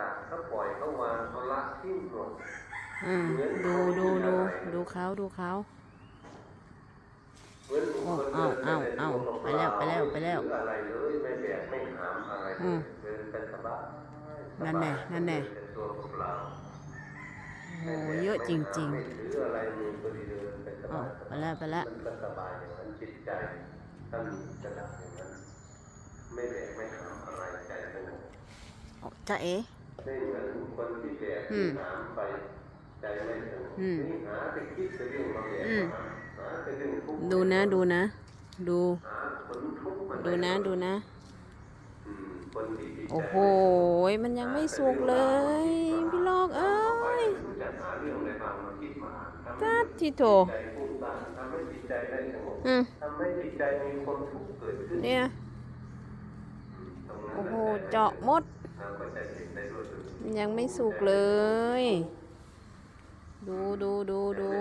ตัดเขาปล่อยเขาวางเขาละทิ้งหมดอืมดูดูดูดูเขาดูเขาเหมือนโอ้คนเอาดินเอาไปเอาในไปแล้วไปแล้วไปแล้วหรืออะไรเลยไม่แบกไม่หามอะไรเลยอืมเดินไปสบายนั่นแน่นั่นแน่ เป็นตัวเปล่าโอ้โหเยอะจริง ไม่ถืออะไรมีพอดีเดินไปสๆอ๋อบายไปแล้วไปแล้ว มันก็สบายอย่างนั้นจิตใจถ้ามีกระดับอย่างนั้นไม่แบกไม่หามอะไรใจสงบ อ๋อจ้าเอ๋ ไม่เหมือนคนที่แบกอืมหามไปใจไม่สงบอืมนี่หาไปคิดไปเรื่องมาแบกอืมหาไปเรื่องทุกข์ดูนะดูนะ ดูหาผลทุกข์มาดูนะดูนะอืมคนที่จิตใจโอ้โห มันยังไม่สุกเลย พี่ลอกเอ้ยจะหาเรื่องอะไรมามาคิดมาทำให้ตัดที่โถใจฟุ้งซ่านทำให้จิตใจได้สงบอืมทำให้จิตใจมีความทุกข์เกิดขึ้นเนี่ยตรงนั้นโอ้โหแหละเจาะมด ยังไม่สุกเลย ดูดูดูดู